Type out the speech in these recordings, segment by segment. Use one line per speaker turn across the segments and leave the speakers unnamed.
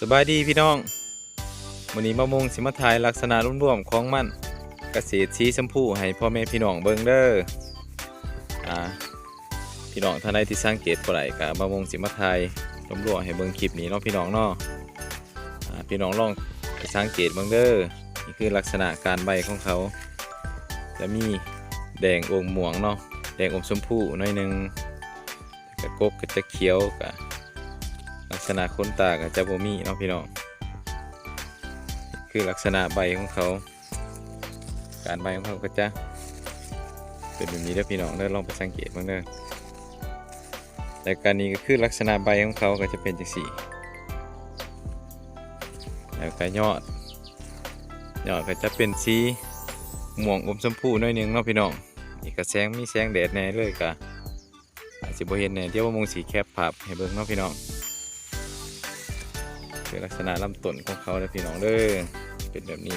สบายดีพี่น้องวันนี้มะมงสิมาถ่ายลักษณะรวมๆของมันเกษตรสีชมพูให้พ่อแม่พี่น้องเบิ่งเด้ออ่าพี่น้องท่านใดที่สังเกตบ่ได้ก็มะมงสิมาถ่ายรวมๆให้เบิ่งคลิปนี้เนาะพี่น้องเนาะอ่าพี่น้องลองไปสังเกตเบิ่งเด้อนี่คือลักษณะการใบของเขา จะมีแดงอมม่วงเนาะแดงอมชมพูหน่อยหนึงกระกกก็จะเขียวกะ ลักษณะขนตากับจะบ่มีเนาะพี่น้องคือลักษณะใบของเขา การใบของเขาก็จะเป็นแบบนี้เด้อพี่น้องเด้อลองไปสังเกตบ้างเด้อแต่การนี้ก็คือลักษณะใบของเขาก็จะเป็นจังสี่แล้วก็ยอดยอดก็จะเป็นสีม่วงอมชมพูน่อยนึงเนาะพี่น้องนี่ก็แสงมีแสงแดดแน่เลยกะอาจจะบ่เห็นแน่เดี๋ยวว่ามงสีแคบภาพให้เบิ่งเนาะพี่น้อง คือลักษณะลำต้นของเขาเลยพี่น้องเด้อเป็นแบบนี้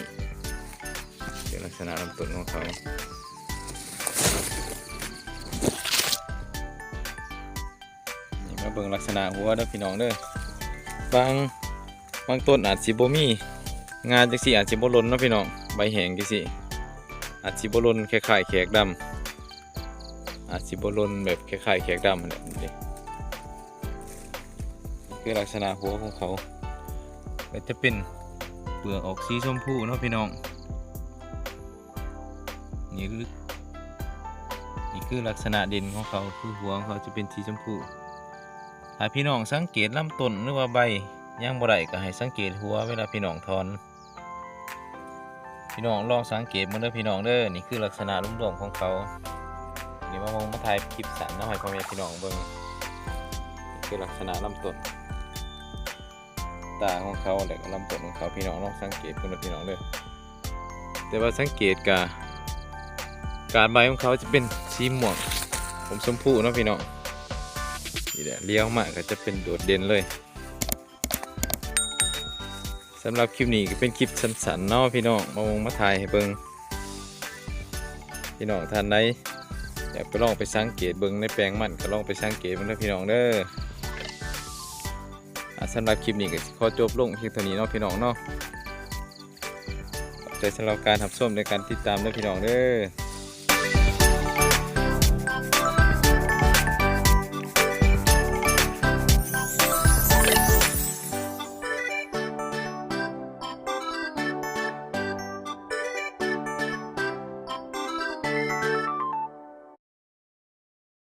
คือลักษณะลำต้นของเขานี่มาเบิ่งลักษณะหัวเด้อพี่น้องเด้อบางบางต้นอาจสิบ่มีงานจังซี่อาจสิบ่ล้นเนาะพี่น้องใบแห้งจังซี่อาจสิบ่ล้นคล้ายๆแขกดำอาจสิบ่ล้นแบบคล้ายๆแขกดำนี่นี่คือลักษณะหัวของเขา ก็จะเป็นเปลือกออกสีชมพูเนาะพี่น้องนี่คือนี่คือลักษณะเด่นของเขาคือหัวของเขาจะเป็นสีชมพูถ้าพี่น้องสังเกตลำต้นหรือว่าใบย่างบ่ได้ก็ให้สังเกตหัวเวลาพี่น้องถอน พี่น้องลองสังเกตมันเด้อพี่น้องเด้อนี่คือลักษณะรวมๆของเขานี่มามองมาถ่ายคลิปสันเนาะให้พ่อแม่พี่น้องเบิ่งคือลักษณะลำต้น ตาของเขาและก็ลำต้นของเขาพี่น้องลองสังเกตเพื่อนพี่น้องเลยแต่ว่าสังเกตกาการใบของเขาจะเป็นสีม่วงผมชมพูเนาะพี่น้องนี่แหละเลี้ยวมากก็จะเป็นโดดเด่นเลยสำหรับคลิปนี้ก็เป็นคลิปสั้นๆเนาะพี่น้องมาวงมาถ่ายให้เบิงพี่น้องท่านใดอยากไปลองไปสังเกตเบิงในแปลงมันก็ลองไปสังเกตเบิงเด้อพี่น้องเด้อ สำหรับคลิปนี้ก็ขอจบลงเพียงเท่านี้เนาะพี่น้องเนาะขอบใจสำหรับการทับส้มในการติดตามด้วยพี่น้องเด้อ